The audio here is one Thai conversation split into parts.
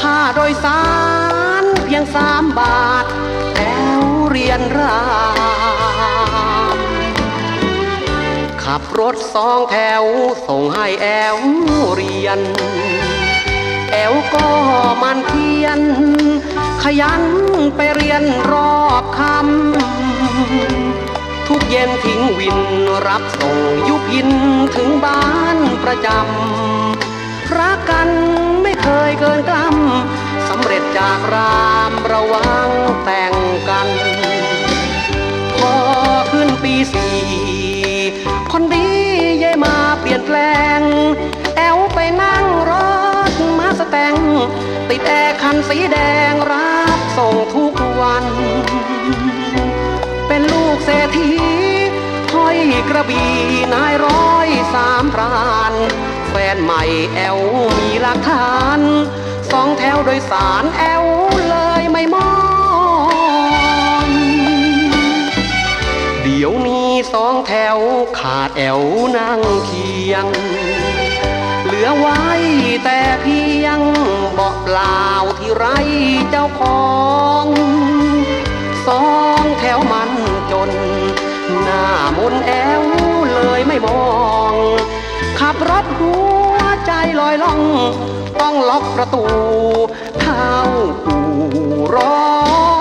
ค่าโดยสารเพียงสามบาทแถวเรียนราม ขับรถสองแถว ส่งให้แอวเรียน แอวก็มันเพียน ขยันไปเรียนรอบคำ ทุกเย็นทิ้งวินรับส่งยุพินถึงบ้านประจำรัก ยเกินกล้ำสำเร็จจากรามระวังแต่งกัน พอขึ้นปีสี่คนดียายมาเปลี่ยนแปลง แอวไปนั่งรถมาสแตง ติดแอร์คันสีแดงรับส่งทุกวัน เป็นลูกเศรษฐีห้อยกระบี่นายร้อยสามพราน นใหม่แอวมีหลักฐานสองแถวโดยสารแอวเลยไม่มองเดี๋ยวนี้สองแถวขาดแอวนั่งเคียง เหลือไว้แต่เพียงเบาะเปล่าที่ไรเจ้าของสองแถวมันจน หน้ามนแอวเลยไม่มอง ขับรถหัว ใจลอยล่อง ต้องล็อกประตูเท้าปู่ร้อง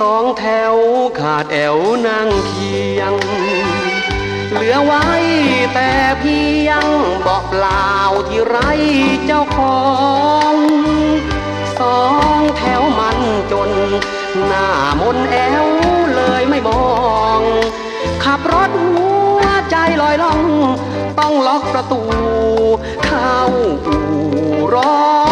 สองแถวขาดแอวนั่งเคียง เหลือไว้แต่เพียงบาะเปล่าที่ไรเจ้าของสองแถวมันจน หน้ามนแอวเลยไม่มอง ขับรถหัวใจลอยล่อง ต้องล็อกประตู เข้าอู่ร้อง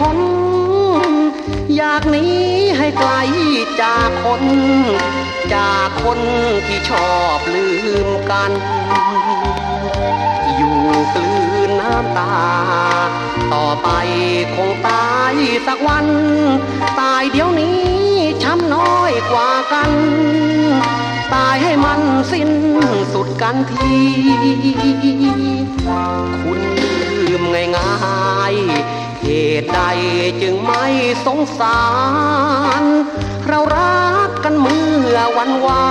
ายให้พ้นอยากหนีให้ไกลจากคน จากคนที่ชอบลืมกัน อยู่กลืนน้ำตา ต่อไปคงตายสักวัน ตายเดี๋ยวนี้ช้ำน้อยกว่ากัน ตายให้มันสิ้นสุดกันที คุณลืมง่ายๆ ตุใดจึงไม่สงสาร เรารักกันเมื่อวันวา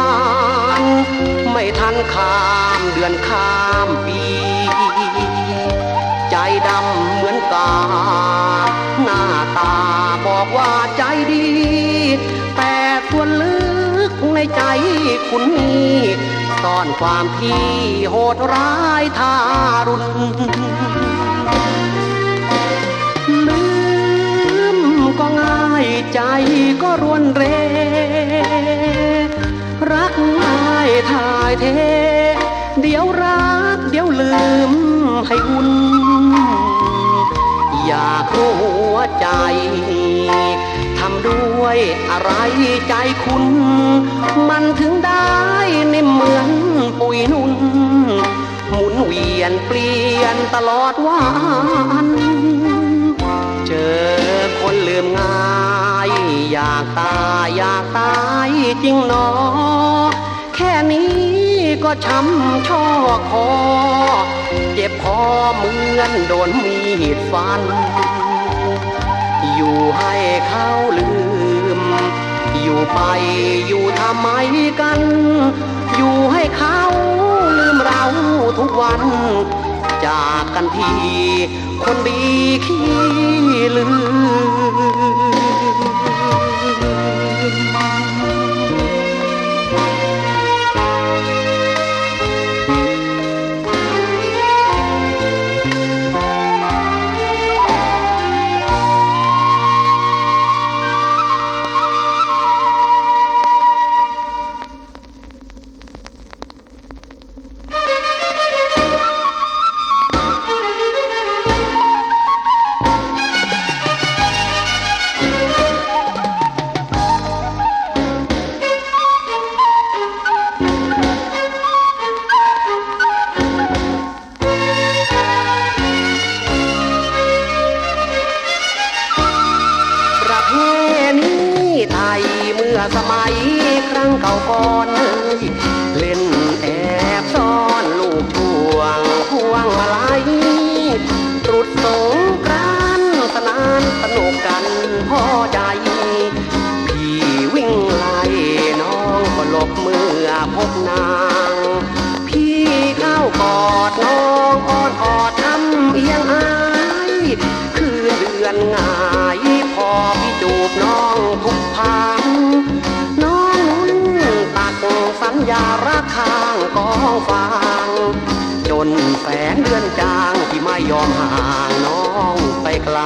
น ไม่ทันข้ามเดือนข้ามปี ใจดำเหมือนกา หน้าตาบอกว่าใจดี แต่ส่วนลึกในใจคุณมีซ่อนความที่โหดร้ายทารุณ ใจก็รวนเร รักง่ายทายเท เดี๋ยวรักเดี๋ยวลืมให้อุ่น อยากรู้หัวใจ ทำด้วยอะไรใจคุณ มันถึงได้นิ่มเหมือนปุยนุ่น หมุนเวียนเปลี่ยนตลอดวันเจอคนลืมงาย อยากตายอยากตายจริงหนอ แค่นี้ก็ช้ำช่อคอ เจ็บคอเหมือนโดนมีดฟัน อยู่ให้เขาลืม อยู่ไปอยู่ทำไมกัน อยู่ให้เขาลืมเราทุกวัน จากกันที คนดีขี้ลืม ข้างกองฟาง จนแสงเดือนจางที่ไม่ยอมห่างน้องไปไกล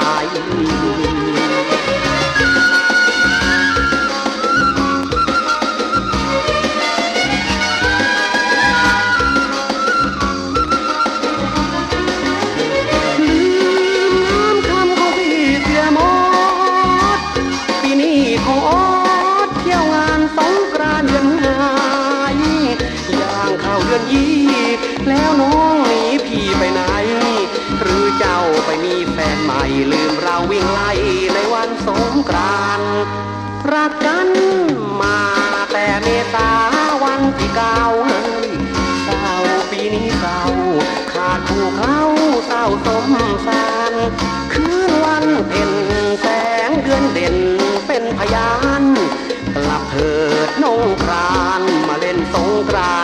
ลืมเราวิ่งไล่ในวันสงกรานต์รักกันมาแต่เมษาวันที่เก้าเฮ้ยเศร้าปีนี้เศร้าขาดผู้เขาเศร้าสมสารคืนวันเพ็ญแสงเดือนเด่นเป็นพยาน กลับเถิดนงครานมาเล่นสงกรานต์ที่บ้าน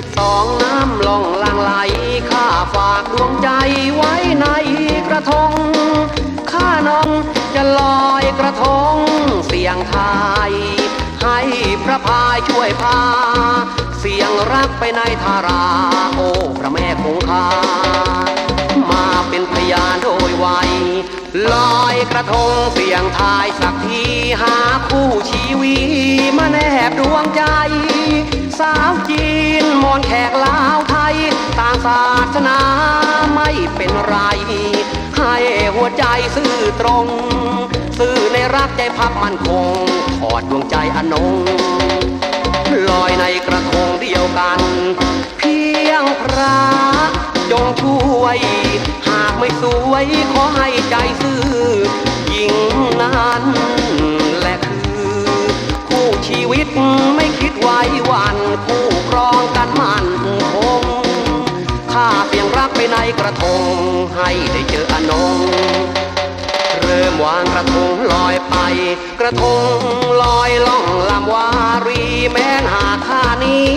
สิบสองน้ำล่องลางไหลข้าฝากดวงใจไว้ในกระทง ข้าน้องจะลอยกระทงเสียงทายให้พระพายช่วยพา เสียงรักไปในทาราโอ้พระแม่คงคามาเป็นพยานโดยไว ลอยกระทงเสียงทายสักทีหาคู่ชีวีมาแนบดวงใจ สาวจีนมอนแขกลาวไทย ต่างศาสนาไม่เป็นไร ให้หัวใจซื่อตรง ซื่อในรักใจพักมันคงถอดดวงใจอนงลอยในกระทงเดียวกัน เพียงพระ จงช่วย หากไม่สวยขอให้ใจซื่อหญิงนั้นแหละคือ คู่ชีวิตไม่คิดไว้วันคู่ครองกันมั่นคงข้าเสียงรักไปในกระทง ให้ได้เจออนงเริ่มวางกระทงลอยไป กระทงลอยล่องลำวารีแม้นหาข้านี้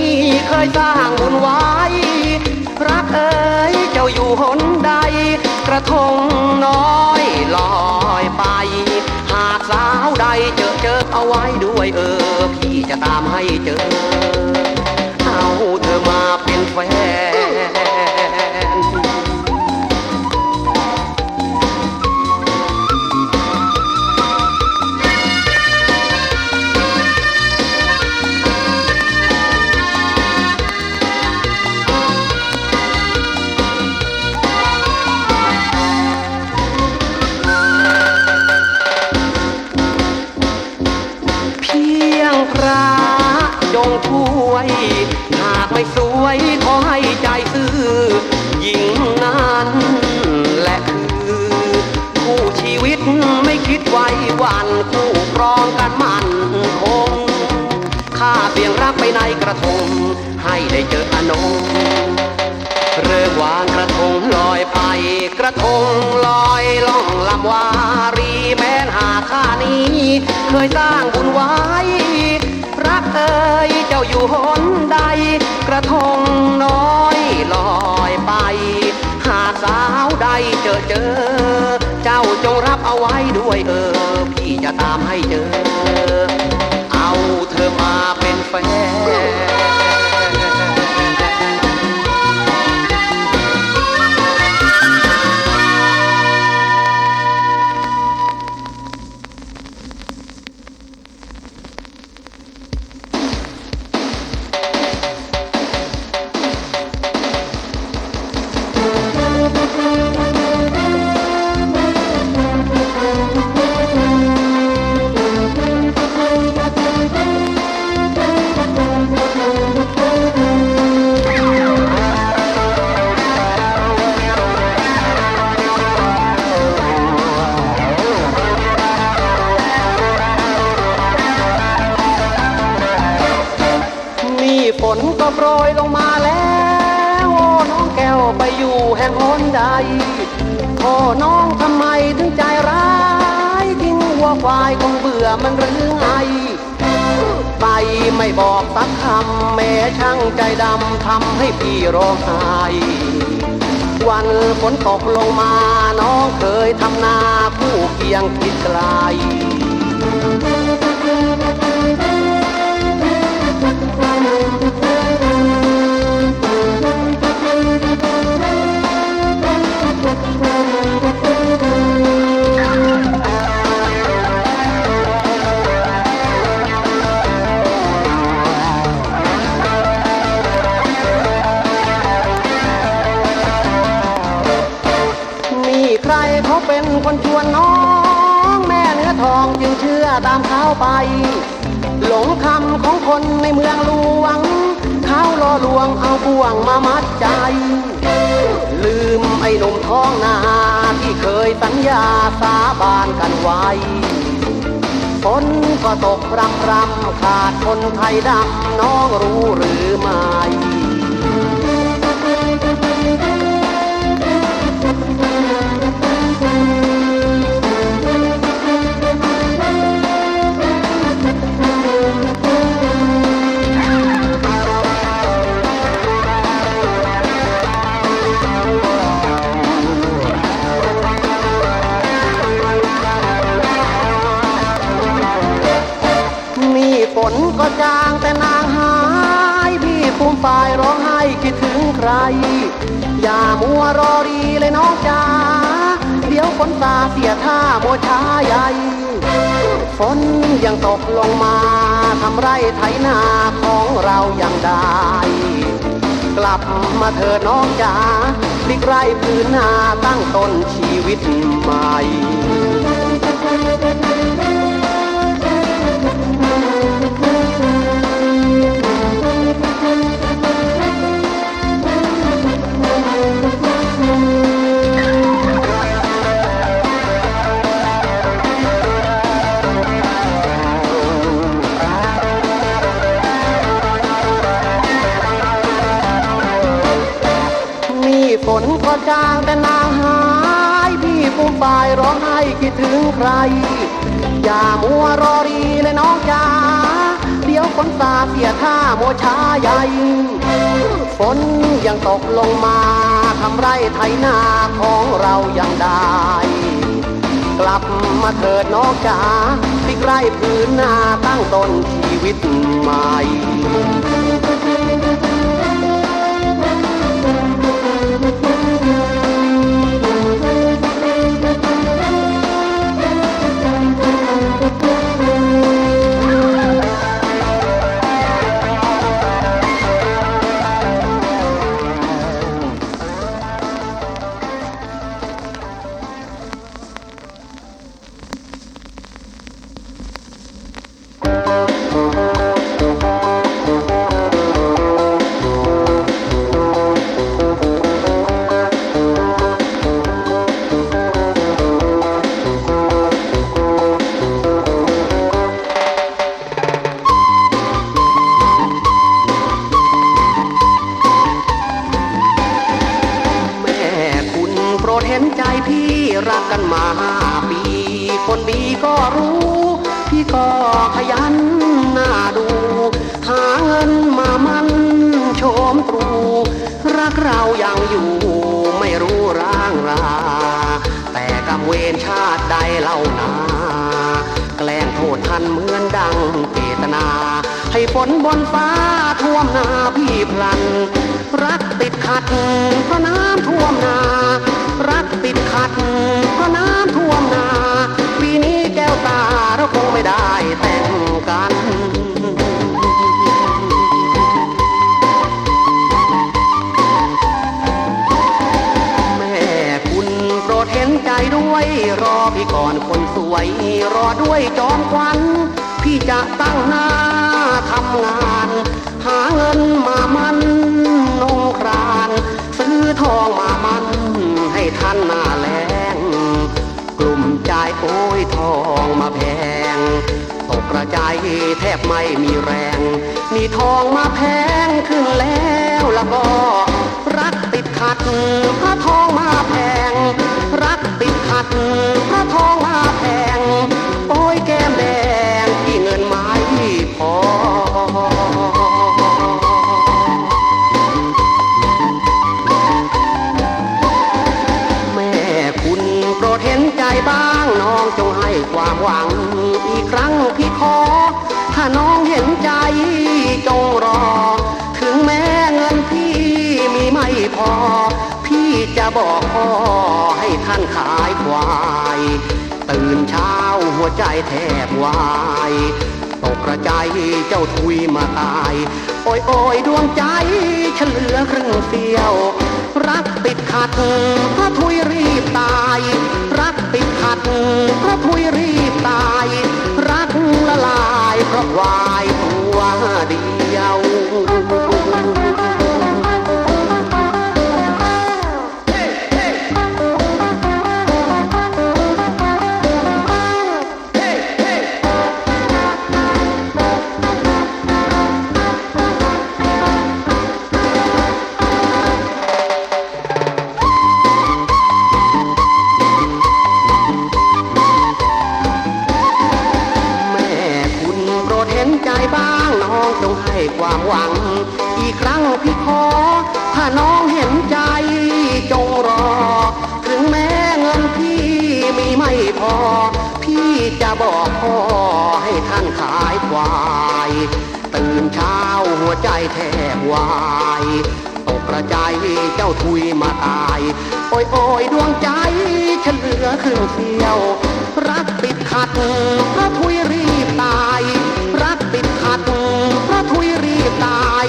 เคยสร้างบุญไว้รักเอ๋ วยเออพี่จะตามให้เจอ ช่วย หากไม่สวยขอให้ใจซื่อหญิงนั้นและคือคู่ชีวิตไม่คิดไว้วันคู่ครองกันมั่นคงข้าเสียงรักไปในกระทง ให้ได้เจออนงเริ่มวางกระทงลอยไป กระทงลอยล่องลำวารีแม้นหากข้านี้ เคยสร้างบุญไว้ เอ๋ยเจ้าอยู่หนใด กระทงน้อยลอยไป หาสาวใดเจอเจอ เจ้าจงรับเอาไว้ด้วยเออ พี่จะตามให้เจอ เอาเธอมาเป็นแฟน ก็โปรยลงมาแล้วโอ้น้องแก้วไปอยู่แห่งหนใดโอ้น้องทำไมถึงใจร้ายทิ้งวัวควายคงเบื่อมันหรือไงไปไม่บอกสักคำแม่ช่างใจดำทำให้พี่ร้องไห้วันฝนตกลงมาน้องเคยทำนาผู้เคียงคิดไกลางมามัดใจ ลืมไอ้นมท้องนาที่เคยสัญญาสาบานกันไว้ฝนก็ตกรำรำขาดคนไทยดำน้องรู้หรือไม่ วรอรีเลยน้องจ๋าเดี๋ยวฝนตาเสียท่าโมช้าใหญ่ ฝนยังตกลงมาทำไรไถนาของเรายังได้ กลับมาเถิดน้องจ๋าพลิกไรพื้นนาตั้งต้นชีวิตใหม่ ฝนก็จางแต่นางหายพี่ฟูมฝ่ายร้องไห้คิดถึงใคร อย่ามัวรอรีเลยน้องจ๋าเดี๋ยวฝนตาเสียท่าโมช้าใหญ่ฝนยังตกลงมาทำไรไถนาของเรายังได้ กลับมาเถิดน้องจ๋าพลิกไรพื้นนาตั้งต้นชีวิตใหม่ รักกันมาห้าปี คนดีก็รู้ พี่ก็ขยันน้าดูหาเงินมามันโชมตรู รักเรายังอยู่ไม่รู้ร่างรา แต่กรรมเวรชาติใดเล่านา แกล้งโทษท่านเหมือนดังเจตนา ให้ฝนบนฟ้าท่วมนาพี่พลัน รักติดขัดเพราะน้ำท่วมนา รักติดขัดเพราะน้ำท่วมนา ปีนี้แก้วตาเราคงไม่ได้แต่งกัน แม่คุณโปรดเห็นใจด้วย รอพี่ก่อนคนสวย รอด้วยจอมควัน พี่จะตั้งหน้าทำงาน หาเงินมามันนงคราน ซื้อทองมามันานหน้าแรงกลุ่มใจโอ้ยทองมาแพง ตกกระจายแทบไม่มีแรง มีทองมาแพงขึ้นแล้วแล้วก็ รักติดขัดพระทองมาแพง รักติดขัดพระทองมาแพง โอ้ยแก้มแดง บอกพ่อให้ท่านขายควาย ตื่นเช้าหัวใจแทบวายตกกระจายเจ้าทุยมาตาย โอ้ยโอยดวงใจฉเหลือครึ่งเสียว รักติดขัดพระทุยรีบตาย รักติดขัดพระทุยรีบตาย รักละลายเพราะวา พอ พี่จะบอกพ่อให้ท่านขายควายตื่นเช้าหัวใจแทบวายตกกระจายเจ้าทุยมาตาย โอ้ยโอ้ยดวงใจฉันเหลือครึ่งเสียว รักติดขัดเพราะทุยรีบตาย รักติดขัดเพราะทุยรีบตาย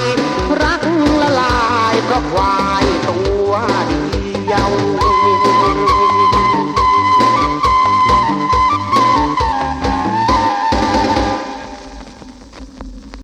รักละลายเพราะควายตัวเดียว